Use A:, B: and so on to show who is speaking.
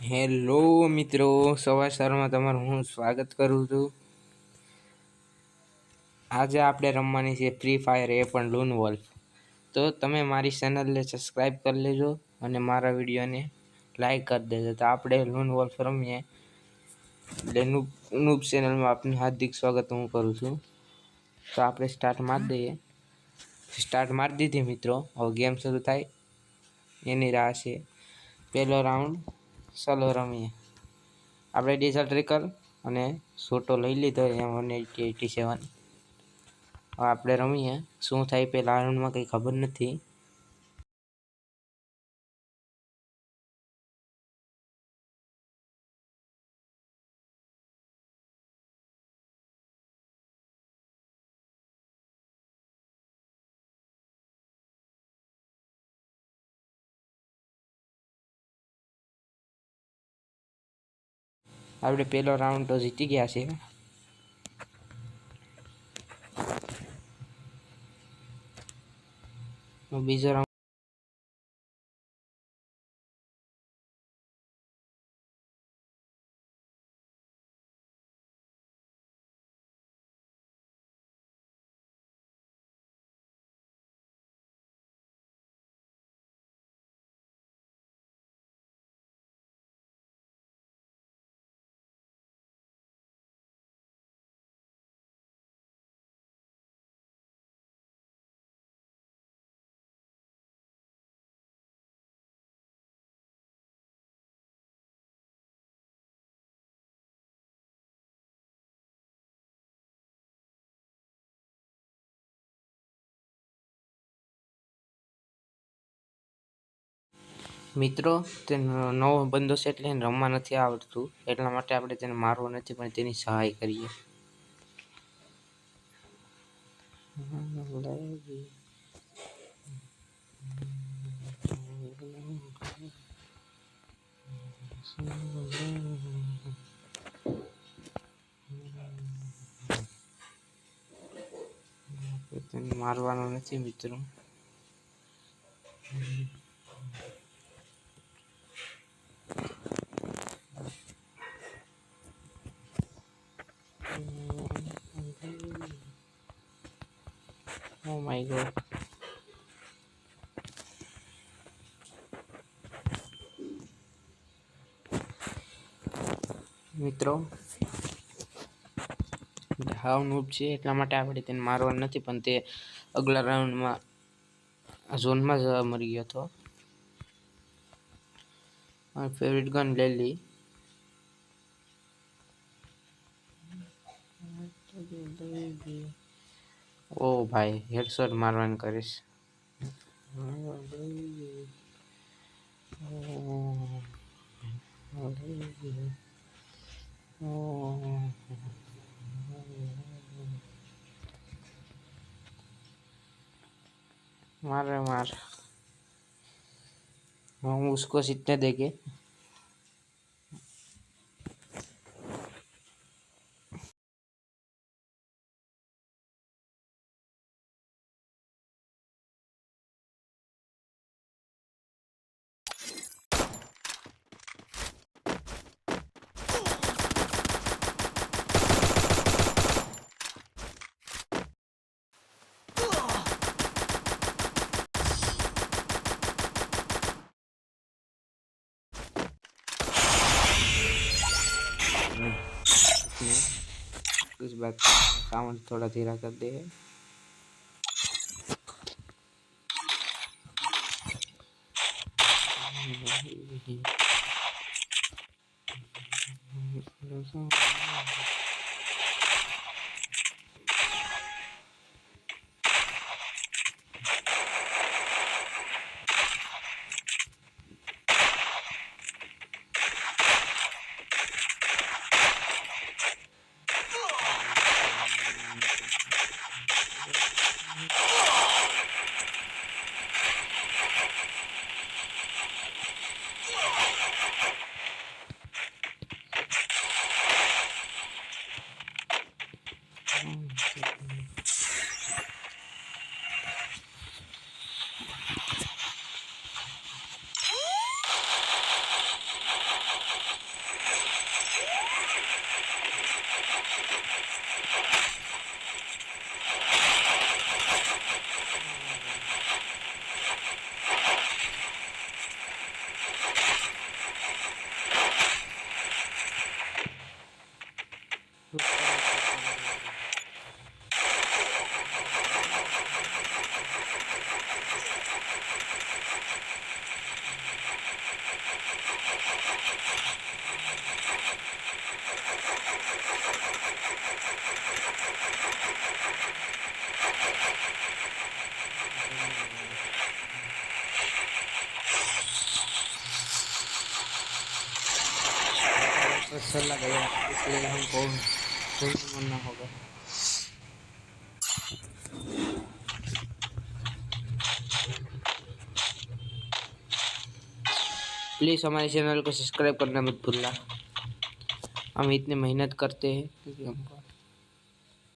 A: Hello મિત્રો, સવાર સવારમાં તમારું હું સ્વાગત કરું છું. આજે આપણે રમવાની છે ફ્રી ફાયર એ પણ લૂન વોલ્ફ તો તમે મારી ચેનલને સબસ્ક્રાઈબ કરી લેજો અને મારા વિડીયોને લાઈક કરી દેજો. તો આપણે લૂન વોલ્ફ રમીએ. એટલે નૂબ નૂબ ચેનલમાં આપનું હાર્દિક સ્વાગત હું કરું છું. તો આપણે સ્ટાર્ટ મારી દઈએ. સ્ટાર્ટ મારી દીધી મિત્રો. હવે ગેમ શરૂ થાય. એની રાહ છે. પહેલો રાઉન્ડ ચાલો રમીએ. આપણે ડીઝલ ટ્રિકર અને સોટો લઈ લીધો એમ વન એટી સેવન. આપણે રમીએ. શું થાય પહેલાં રાઉન્ડમાં કંઈ ખબર નથી. આપણે પહેલો રાઉન્ડ તો જીતી ગયા છે બીજો રાઉન્ડ મિત્રો, તેનો નવો બંદો છે એટલે એને રમવા નથી આવડતું. એટલા માટે આપણે તેને મારવો નથી, પણ તેની સહાય કરીએ. મારવાનો નથી મિત્રો. Oh my god. મિત્રો હાવ નૂબ છે એટલા માટે આપણે તેને મારવાનું નથી, પણ તે અગલા રાઉન્ડમાં ઝોનમાં જ મરી ગયો હતો. ફેવરિટ ગન લઈ લી. ઓ ભાઈ હેડશોટ મારવાનું કરીશ मारे मार हम उसको सीटने देंगे बैक में इस बैक साउंड थोड़ा धीरा कर दे Thank you. चला गया इसलिए हमको मरना होगा। प्लीज़ हमारे चैनल को सब्सक्राइब करना मत भूलना। हम इतनी मेहनत करते हैं, क्योंकि हमको